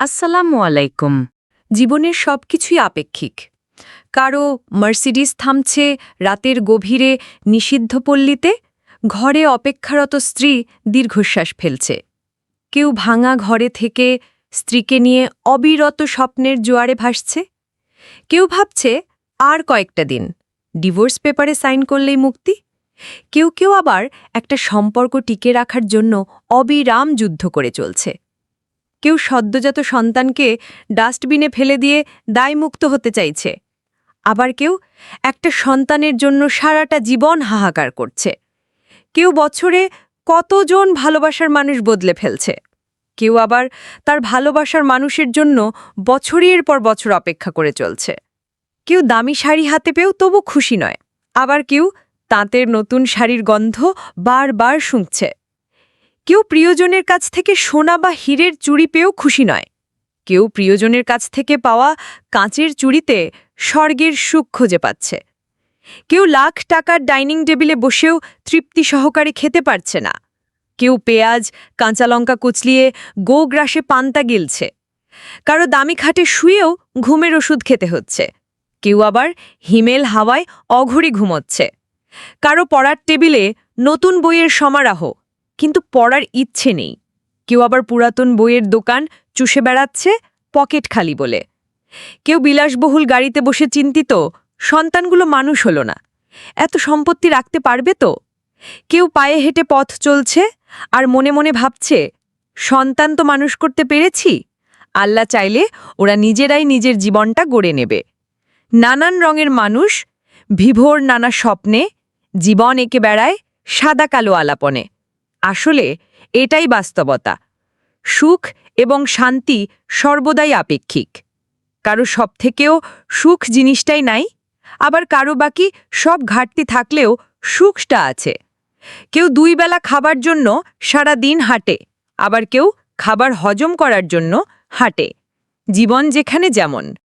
আসসালামু আলাইকুম। জীবনের সব কিছুই আপেক্ষিক। কারও মার্সিডিস থামছে রাতের গভীরে নিষিদ্ধ পল্লীতে, ঘরে অপেক্ষারত স্ত্রী দীর্ঘশ্বাস ফেলছে। কেউ ভাঙা ঘরে থেকে স্ত্রীকে নিয়ে অবিরত স্বপ্নের জোয়ারে ভাসছে। কেউ ভাবছে আর কয়েকটা দিন ডিভোর্স পেপারে সাইন করলেই মুক্তি। কেউ কেউ আবার একটা সম্পর্ক টিকে রাখার জন্য অবিরাম যুদ্ধ করে চলছে। কেউ সদ্যজাত সন্তানকে ডাস্টবিনে ফেলে দিয়ে দায়মুক্ত হতে চাইছে। আবার কেউ একটা সন্তানের জন্য সারাটা জীবন হাহাকার করছে। কেউ বছরে কতজন ভালোবাসার মানুষ বদলে ফেলছে। কেউ আবার তার ভালোবাসার মানুষের জন্য বছরের পর বছর অপেক্ষা করে চলছে। কেউ দামি শাড়ি হাতে পেয়েও তবু খুশি নয়। আবার কেউ তাঁতের নতুন শাড়ির গন্ধ বারবার শুঁকছে। কেউ প্রিয়জনের কাছ থেকে সোনা বা হীরের চুড়ি পেয়েও খুশি নয়। কেউ প্রিয়জনের কাছ থেকে পাওয়া কাঁচের চুড়িতে স্বর্গের সুখ খুঁজে পাচ্ছে। কেউ লাখ টাকার ডাইনিং টেবিলে বসেও তৃপ্তি সহকারে খেতে পারছে না। কেউ পেঁয়াজ, কাঁচা লঙ্কা কুচলিয়ে গোগ্রাসে পান্তা গিলছে। কারও দামি খাটে শুয়েও ঘুমের ওষুধ খেতে হচ্ছে। কেউ আবার হিমেল হাওয়ায় অঘড়ি ঘুমোচ্ছে। কারও পড়ার টেবিলে নতুন বইয়ের সমারাহ কিন্তু পড়ার ইচ্ছে নেই। কেউ আবার পুরাতন বইয়ের দোকান চুষে বেড়াচ্ছে পকেট খালি বলে। কেউ বিলাসবহুল গাড়িতে বসে চিন্তিত, সন্তানগুলো মানুষ হলো না। এত সম্পত্তি রাখতে পারবে তো? কেউ পায়ে হেঁটে পথ চলছে আর মনে মনে ভাবছে, সন্তান তো মানুষ করতে পেরেছি, আল্লাহ চাইলে ওরা নিজেরাই নিজের জীবনটা গড়ে নেবে। নানান রঙের মানুষ বিভোর নানা স্বপ্নে জীবন এঁকে বেড়ায় সাদা কালো আলাপনে। আসলে এটাই বাস্তবতা। সুখ এবং শান্তি সর্বদাই আপেক্ষিক। কারও সব থেকেও সুখ জিনিসটাই নাই, আবার কারও বাকি সব ঘাটতি থাকলেও সুখটা আছে। কেউ দুই বেলা খাবার জন্য সারা দিন হাঁটে, আবার কেউ খাবার হজম করার জন্য হাঁটে। জীবন যেখানে যেমন।